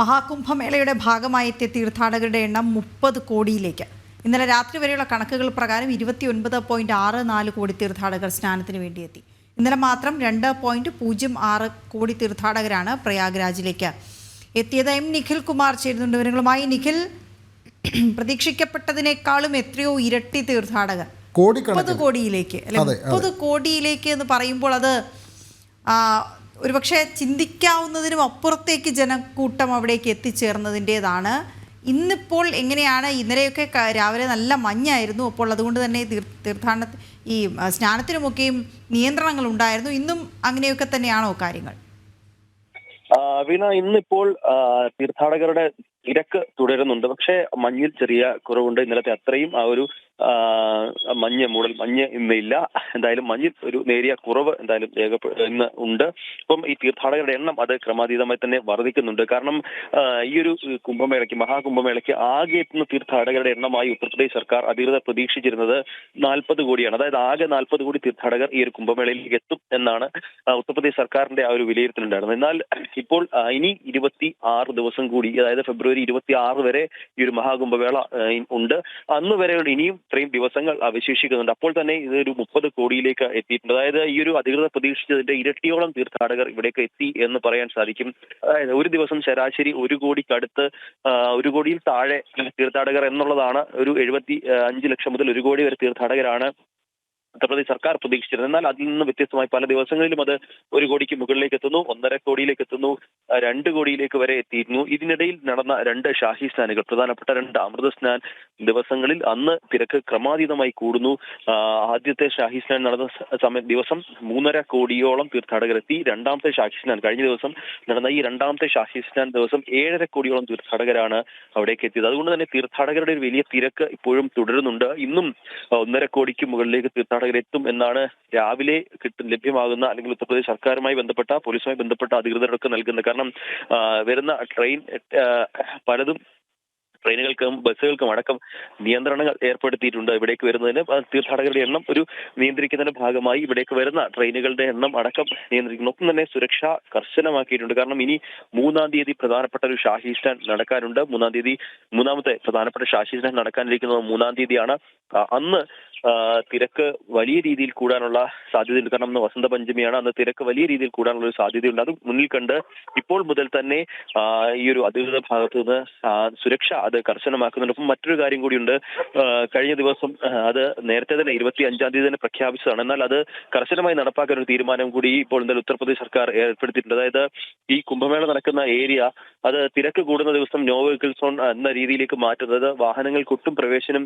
മഹാകുംഭമേളയുടെ ഭാഗമായി എത്തിയ തീർത്ഥാടകരുടെ എണ്ണം മുപ്പത് കോടിയിലേക്ക്. ഇന്നലെ രാത്രി വരെയുള്ള കണക്കുകൾ പ്രകാരം ഇരുപത്തി ഒൻപത് പോയിന്റ് ആറ് നാല് കോടി തീർത്ഥാടകർ സ്നാനത്തിന് വേണ്ടി എത്തി ഇന്നലെ മാത്രം രണ്ട് പോയിന്റ് പൂജ്യം ആറ് കോടി തീർത്ഥാടകരാണ് പ്രയാഗ്രാജിലേക്ക് എത്തിയത്. എം നിഖിൽ കുമാർ ചേരുന്നുണ്ട് വിവരങ്ങളുമായി. നിഖിൽ പ്രതീക്ഷിക്കപ്പെട്ടതിനേക്കാളും എത്രയോ ഇരട്ടി തീർത്ഥാടകർ. മുപ്പത് കോടിയിലേക്ക് അല്ലെ മുപ്പത് കോടിയിലേക്ക് എന്ന് പറയുമ്പോൾ അത് ഒരുപക്ഷെ ചിന്തിക്കാവുന്നതിനും അപ്പുറത്തേക്ക് ജനക്കൂട്ടം അവിടേക്ക് എത്തിച്ചേർന്നതിന്റെതാണ്. ഇന്നിപ്പോൾ എങ്ങനെയാണ്? ഇന്നലെയൊക്കെ രാവിലെ നല്ല മഞ്ഞായിരുന്നു. അപ്പോൾ അതുകൊണ്ട് തന്നെ തീർ- തീർത്ഥാടന ഈ സ്നാനത്തിനുമൊക്കെയും നിയന്ത്രണങ്ങൾ ഉണ്ടായിരുന്നു. ഇന്നും അങ്ങനെയൊക്കെ തന്നെയാണോ കാര്യങ്ങൾ? വീണ ഇന്നിപ്പോൾ തീർത്ഥാടകരുടെ തിരക്ക് തുടരുന്നുണ്ട്. പക്ഷേ മഞ്ഞിൽ ചെറിയ കുറവുണ്ട്. ഇന്നലത്തെ അത്രയും ആ ഒരു മഞ്ഞ് മൂടൽ മഞ്ഞ് ഇന്നില്ല. എന്തായാലും മഞ്ഞിൽ ഒരു നേരിയ കുറവ് എന്തായാലും രേഖപ്പെ ഇന്ന് ഉണ്ട്. അപ്പം ഈ തീർത്ഥാടകരുടെ എണ്ണം അത് ക്രമാതീതമായി തന്നെ വർദ്ധിക്കുന്നുണ്ട്. കാരണം ഈ ഒരു കുംഭമേളയ്ക്ക് മഹാകുംഭമേളയ്ക്ക് ആകെ എത്തുന്ന തീർത്ഥാടകരുടെ എണ്ണമായി ഉത്തർപ്രദേശ് സർക്കാർ അധികൃതർ പ്രതീക്ഷിച്ചിരുന്നത് നാൽപ്പത് കോടിയാണ്. അതായത് ആകെ നാൽപ്പത് കോടി തീർത്ഥാടകർ ഈ ഒരു കുംഭമേളയിലേക്ക് എത്തും എന്നാണ് ഉത്തർപ്രദേശ് സർക്കാരിന്റെ ആ ഒരു വിലയിരുത്തലുണ്ടായിരുന്നത്. എന്നാൽ ഇപ്പോൾ ഇനി ഇരുപത്തി ആറ് ദിവസം കൂടി അതായത് ഫെബ്രുവരി ഇരുപത്തി ആറ് വരെ ഈ ഒരു മഹാകുംഭമേള ഉണ്ട്. അന്ന് വരെ ഇനിയും ഇത്രയും ദിവസങ്ങൾ അവശേഷിക്കുന്നുണ്ട്. അപ്പോൾ തന്നെ ഇത് ഒരു മുപ്പത് കോടിയിലേക്ക് എത്തിയിട്ടുണ്ട്. അതായത് ഈ ഒരു അധികൃതർ പ്രതീക്ഷിച്ചതിന്റെ ഇരട്ടിയോളം തീർത്ഥാടകർ ഇവിടേക്ക് എത്തി എന്ന് പറയാൻ സാധിക്കും. അതായത് ഒരു ദിവസം ശരാശരി ഒരു കോടിക്കടുത്ത് ഒരു കോടിയിൽ താഴെ തീർത്ഥാടകർ എന്നുള്ളതാണ് ഒരു എഴുപത്തി അഞ്ച് ലക്ഷം മുതൽ ഒരു കോടി വരെ തീർത്ഥാടകരാണ് ഉത്തർപ്രദേശ് സർക്കാർ പ്രതീക്ഷിച്ചിരുന്നത്. എന്നാൽ അതിൽ നിന്ന് വ്യത്യസ്തമായി പല ദിവസങ്ങളിലും അത് ഒരു കോടിക്ക് മുകളിലേക്ക് എത്തുന്നു ഒന്നര കോടിയിലേക്ക് എത്തുന്നു രണ്ട് കോടിയിലേക്ക് വരെ എത്തിയിരുന്നു. ഇതിനിടയിൽ നടന്ന രണ്ട് ഷാഹി സ്നാനുകൾ പ്രധാനപ്പെട്ട രണ്ട് അമൃത സ്നാൻ ദിവസങ്ങളിൽ അന്ന് തിരക്ക് ക്രമാതീതമായി കൂടുന്നു. ആദ്യത്തെ ഷാഹി സ്നാൻ നടന്ന സമയ ദിവസം മൂന്നര കോടിയോളം തീർത്ഥാടകരെത്തി. രണ്ടാമത്തെ ഷാഹി സ്നാൻ കഴിഞ്ഞ ദിവസം നടന്ന ഈ രണ്ടാമത്തെ ഷാഹി സ്നാൻ ദിവസം ഏഴര കോടിയോളം തീർത്ഥാടകരാണ് അവിടേക്ക് എത്തിയത്. അതുകൊണ്ട് തന്നെ തീർത്ഥാടകരുടെ ഒരു വലിയ തിരക്ക് ഇപ്പോഴും തുടരുന്നുണ്ട്. ഇന്നും ഒന്നര കോടിക്ക് മുകളിലേക്ക് തീർത്ഥാടകർ എത്തും എന്നാണ് രാവിലെ കിട്ടും ലഭ്യമാകുന്ന അല്ലെങ്കിൽ ഉത്തർപ്രദേശ് സർക്കാരുമായി ബന്ധപ്പെട്ട പോലീസുമായി ബന്ധപ്പെട്ട അധികൃതരൊക്കെ നൽകുന്നത്. കാരണം വരുന്ന ട്രെയിൻ പലതും ട്രെയിനുകൾക്കും ബസ്സുകൾക്കും അടക്കം നിയന്ത്രണങ്ങൾ ഏർപ്പെടുത്തിയിട്ടുണ്ട്. ഇവിടേക്ക് വരുന്നതിന് തീർത്ഥാടകരുടെ എണ്ണം ഒരു നിയന്ത്രിക്കുന്നതിന്റെ ഭാഗമായി ഇവിടേക്ക് വരുന്ന ട്രെയിനുകളുടെ എണ്ണം അടക്കം നിയന്ത്രിക്കുന്നു. ഒപ്പം തന്നെ സുരക്ഷ കർശനമാക്കിയിട്ടുണ്ട്. കാരണം ഇനി മൂന്നാം തീയതി പ്രധാനപ്പെട്ട ഒരു ഷാഹി സ്റ്റാൻ നടക്കാനുണ്ട്. മൂന്നാം തീയതി മൂന്നാമത്തെ പ്രധാനപ്പെട്ട ഷാഹി സ്റ്റാൻ നടക്കാനിരിക്കുന്നത് മൂന്നാം തീയതിയാണ്. അന്ന് തിരക്ക് വലിയ രീതിയിൽ കൂടാനുള്ള സാധ്യതയുണ്ട്. കാരണം അന്ന് വസന്ത പഞ്ചമിയാണ്. അന്ന് തിരക്ക് വലിയ രീതിയിൽ കൂടാനുള്ള ഒരു സാധ്യതയുണ്ട്. അത് മുന്നിൽ കണ്ട് ഇപ്പോൾ മുതൽ തന്നെ ഈ ഒരു അധികൃത ഭാഗത്തു നിന്ന് സുരക്ഷ അത് കർശനമാക്കുന്നുണ്ട്. ഒപ്പം മറ്റൊരു കാര്യം കൂടിയുണ്ട്. കഴിഞ്ഞ ദിവസം അത് നേരത്തെ തന്നെ ഇരുപത്തി അഞ്ചാം തീയതി തന്നെ പ്രഖ്യാപിച്ചതാണ്. എന്നാൽ അത് കർശനമായി നടപ്പാക്കാൻ ഒരു തീരുമാനം കൂടി ഇപ്പോൾ എന്തായാലും ഉത്തർപ്രദേശ് സർക്കാർ ഏർപ്പെടുത്തിയിട്ടുണ്ട്. അതായത് ഈ കുംഭമേള നടക്കുന്ന ഏരിയ അത് തിരക്ക് കൂടുന്ന ദിവസം നോ വെഹിക്കിൾ സോൺ എന്ന രീതിയിലേക്ക് മാറ്റുന്നത് വാഹനങ്ങൾക്ക് ഒട്ടും പ്രവേശനം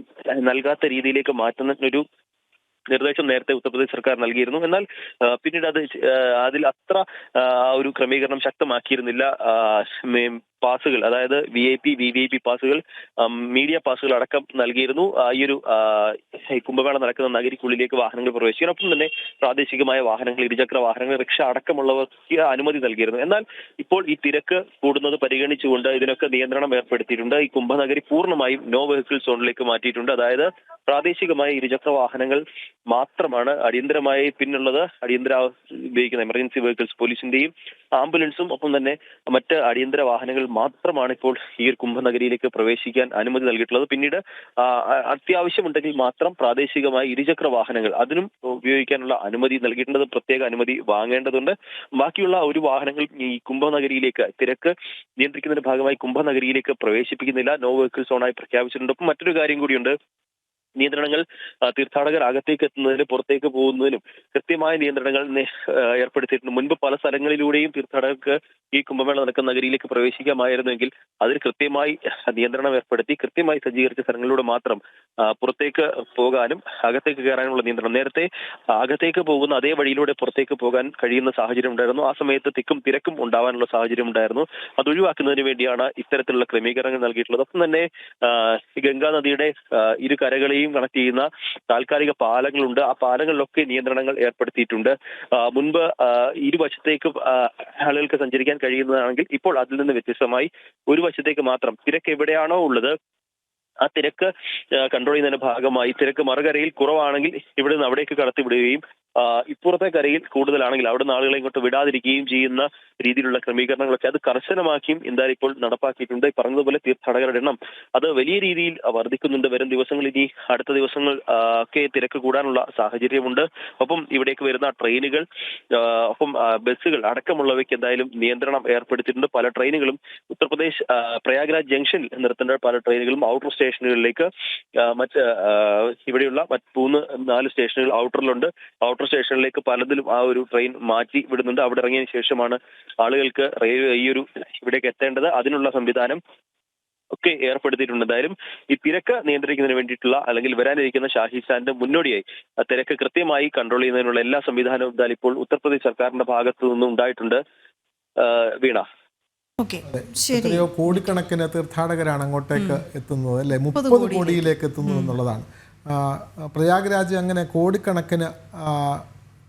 നൽകാത്ത രീതിയിലേക്ക് മാറ്റുന്ന ഒരു നിർദ്ദേശം നേരത്തെ ഉത്തർപ്രദേശ് സർക്കാർ നൽകിയിരുന്നു. എന്നാൽ പിന്നീട് അത് അതിൽ അത്ര ഒരു ക്രമീകരണം ശക്തമാക്കിയിരുന്നില്ല. പാസുകൾ അതായത് V I P V V I P പാസുകൾ മീഡിയ പാസുകൾ അടക്കം നൽകിയിരുന്നു. ഈ ഒരു കുംഭമേള നടക്കുന്ന നഗരിക്കുള്ളിലേക്ക് വാഹനങ്ങൾ പ്രവേശിക്കാൻ. ഒപ്പം തന്നെ പ്രാദേശികമായ വാഹനങ്ങൾ ഇരുചക്ര വാഹനങ്ങൾ റിക്ഷ അടക്കമുള്ളവർക്ക് അനുമതി നൽകിയിരുന്നു. എന്നാൽ ഇപ്പോൾ ഈ തിരക്ക് കൂടുന്നത് പരിഗണിച്ചുകൊണ്ട് ഇതിനൊക്കെ നിയന്ത്രണം ഏർപ്പെടുത്തിയിട്ടുണ്ട്. ഈ കുംഭനഗരി പൂർണമായും നോ വെഹിക്കിൾ സോണിലേക്ക് മാറ്റിയിട്ടുണ്ട്. അതായത് പ്രാദേശികമായ ഇരുചക്ര വാഹനങ്ങൾ മാത്രമാണ് അടിയന്തരമായി പിന്നുള്ളത്. അടിയന്തര ഉപയോഗിക്കുന്ന എമർജൻസി വെഹിക്കിൾസ് പോലീസിന്റെയും ആംബുലൻസും ഒപ്പം തന്നെ മറ്റ് അടിയന്തര വാഹനങ്ങൾ മാത്രമാണ് ഇപ്പോൾ ഈ ഒരു കുംഭനഗരിയിലേക്ക് പ്രവേശിക്കാൻ അനുമതി നൽകിയിട്ടുള്ളത്. പിന്നീട് അത്യാവശ്യമുണ്ടെങ്കിൽ മാത്രം പ്രാദേശികമായ ഇരുചക്ര വാഹനങ്ങൾ അതിനും ഉപയോഗിക്കാനുള്ള അനുമതി നൽകിയിട്ടുണ്ട്. പ്രത്യേക അനുമതി വാങ്ങേണ്ടതുണ്ട്. ബാക്കിയുള്ള ഒരു വാഹനങ്ങൾ ഈ കുംഭനഗരിയിലേക്ക് തിരക്ക് നിയന്ത്രിക്കുന്നതിന്റെ ഭാഗമായി കുംഭനഗരിയിലേക്ക് പ്രവേശിപ്പിക്കുന്നില്ല. നോ വെഹിക്കിൾ സോണായി പ്രഖ്യാപിച്ചിട്ടുണ്ട്. മറ്റൊരു കാര്യം കൂടിയുണ്ട്. നിയന്ത്രണങ്ങൾ തീർത്ഥാടകർ അകത്തേക്ക് എത്തുന്നതിനും പുറത്തേക്ക് പോകുന്നതിനും കൃത്യമായ നിയന്ത്രണങ്ങൾ ഏർപ്പെടുത്തിയിട്ടുണ്ട്. മുൻപ് പല സ്ഥലങ്ങളിലൂടെയും തീർത്ഥാടകർക്ക് ഈ കുംഭമേള നടക്കുന്ന നഗരിയിലേക്ക് പ്രവേശിക്കാമായിരുന്നെങ്കിൽ അതിൽ കൃത്യമായി നിയന്ത്രണം ഏർപ്പെടുത്തി കൃത്യമായി സജ്ജീകരിച്ച സ്ഥലങ്ങളിലൂടെ മാത്രം പുറത്തേക്ക് പോകാനും അകത്തേക്ക് കയറാനുമുള്ള നിയന്ത്രണം. നേരത്തെ അകത്തേക്ക് പോകുന്ന അതേ വഴിയിലൂടെ പുറത്തേക്ക് പോകാൻ കഴിയുന്ന സാഹചര്യം ഉണ്ടായിരുന്നു. ആ സമയത്ത് തിക്കും തിരക്കും ഉണ്ടാവാനുള്ള സാഹചര്യം ഉണ്ടായിരുന്നു. അത് ഒഴിവാക്കുന്നതിന് വേണ്ടിയാണ് ഇത്തരത്തിലുള്ള ക്രമീകരണങ്ങൾ നൽകിയിട്ടുള്ളത്. ഒപ്പം തന്നെ ഗംഗാ നദിയുടെ ഇരു കരകളെയും കണക്ട് ചെയ്യുന്ന താൽക്കാലിക പാലങ്ങളുണ്ട്. ആ പാലങ്ങളിലൊക്കെ നിയന്ത്രണങ്ങൾ ഏർപ്പെടുത്തിയിട്ടുണ്ട്. മുൻപ് ഇരുവശത്തേക്ക് ആളുകൾക്ക് സഞ്ചരിക്കാൻ കഴിയുന്നതാണെങ്കിൽ ഇപ്പോൾ അതിൽ നിന്ന് വ്യത്യസ്തമായി ഒരു വശത്തേക്ക് മാത്രം തിരക്ക് എവിടെയാണോ ഉള്ളത് ആ തിരക്ക് കൺട്രോൾ ചെയ്യുന്നതിന്റെ ഭാഗമായി തിരക്ക് മറുകരയിൽ കുറവാണെങ്കിൽ ഇവിടെ നിന്ന് അവിടേക്ക് കടത്തിവിടുകയും ഇപ്പുറത്തെ കരയിൽ കൂടുതലാണെങ്കിൽ അവിടെ നിന്ന് ആളുകളെ ഇങ്ങോട്ട് വിടാതിരിക്കുകയും ചെയ്യുന്ന രീതിയിലുള്ള ക്രമീകരണങ്ങളൊക്കെ അത് കർശനമാക്കിയും എന്തായാലും ഇപ്പോൾ നടപ്പാക്കിയിട്ടുണ്ട്. പറഞ്ഞതുപോലെ തീർത്ഥാടകരുടെ എണ്ണം അത് വലിയ രീതിയിൽ വർദ്ധിക്കുന്നുണ്ട്. വരും ദിവസങ്ങൾ ഇനി അടുത്ത ദിവസങ്ങൾ ഒക്കെ തിരക്ക് കൂടാനുള്ള സാഹചര്യമുണ്ട്. ഒപ്പം ഇവിടേക്ക് വരുന്ന ട്രെയിനുകൾ ഒപ്പം ബസ്സുകൾ അടക്കമുള്ളവയ്ക്ക് എന്തായാലും നിയന്ത്രണം ഏർപ്പെടുത്തിയിട്ടുണ്ട്. പല ട്രെയിനുകളും ഉത്തർപ്രദേശ് പ്രയാഗ്രാജ് ജംഗ്ഷനിൽ നിർത്തേണ്ട പല ട്രെയിനുകളും ഔട്ടർ സ്റ്റേഷനുകളിലേക്ക് മറ്റ് ഇവിടെയുള്ള മൂന്ന് നാല് സ്റ്റേഷനുകൾ ഔട്ടറിലുണ്ട്. ഔട്ടർ സ്റ്റേഷനിലേക്ക് പലതിലും ആ ഒരു ട്രെയിൻ മാറ്റി വിടുന്നുണ്ട്. അവിടെ ഇറങ്ങിയതിന് ശേഷമാണ് ആളുകൾക്ക് റെയിൽവേ ഈ ഒരു ഇവിടേക്ക് എത്തേണ്ടത് അതിനുള്ള സംവിധാനം ഒക്കെ ഏർപ്പെടുത്തിയിട്ടുണ്ട്. എന്തായാലും ഈ തിരക്ക് നിയന്ത്രിക്കുന്നതിന് വേണ്ടിയിട്ടുള്ള അല്ലെങ്കിൽ വരാനിരിക്കുന്ന ഷാഹിസ്ഥാന്റെ മുന്നോടിയായി ആ തിരക്ക് കൃത്യമായി കൺട്രോൾ ചെയ്യുന്നതിനുള്ള എല്ലാ സംവിധാനവും എന്തായാലും ഇപ്പോൾ ഉത്തർപ്രദേശ് സർക്കാരിന്റെ ഭാഗത്തു നിന്നും ഉണ്ടായിട്ടുണ്ട്. വീണ. ഓക്കെ. ശരി. എത്രയോ കോടിക്കണക്കിന് തീർത്ഥാടകരാണ് അങ്ങോട്ടേക്ക് എത്തുന്നത് അല്ലെ? മുപ്പത് കോടിയിലേക്ക് എത്തുന്നു എന്നുള്ളതാണ്. പ്രയാഗ്രാജ് അങ്ങനെ കോടിക്കണക്കിന്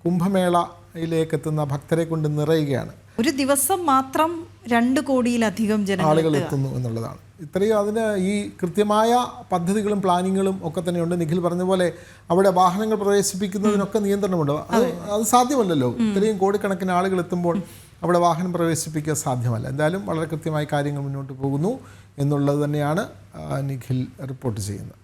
കുംഭമേളയിലേക്ക് എത്തുന്ന ഭക്തരെ കൊണ്ട് നിറയുകയാണ്. ഒരു ദിവസം മാത്രം രണ്ട് കോടിയിലധികം ജന ആളുകൾ എത്തുന്നു എന്നുള്ളതാണ്. ഇത്രയും അതിന് ഈ കൃത്യമായ പദ്ധതികളും പ്ലാനിങ്ങുകളും ഒക്കെ തന്നെയുണ്ട്. നിഖിൽ പറഞ്ഞ പോലെ അവിടെ വാഹനങ്ങൾ പ്രവേശിപ്പിക്കുന്നതിനൊക്കെ നിയന്ത്രണമുണ്ട്. അത് അത്. സാധ്യമല്ലല്ലോ. ഇത്രയും കോടിക്കണക്കിന് ആളുകൾ എത്തുമ്പോൾ അവിടെ വാഹനം പ്രവേശിപ്പിക്കുക സാധ്യമല്ല. എന്തായാലും വളരെ കൃത്യമായി കാര്യങ്ങൾ മുന്നോട്ട് പോകുന്നു എന്നുള്ളത് തന്നെയാണ് നിഖിൽ റിപ്പോർട്ട് ചെയ്യുന്നത്.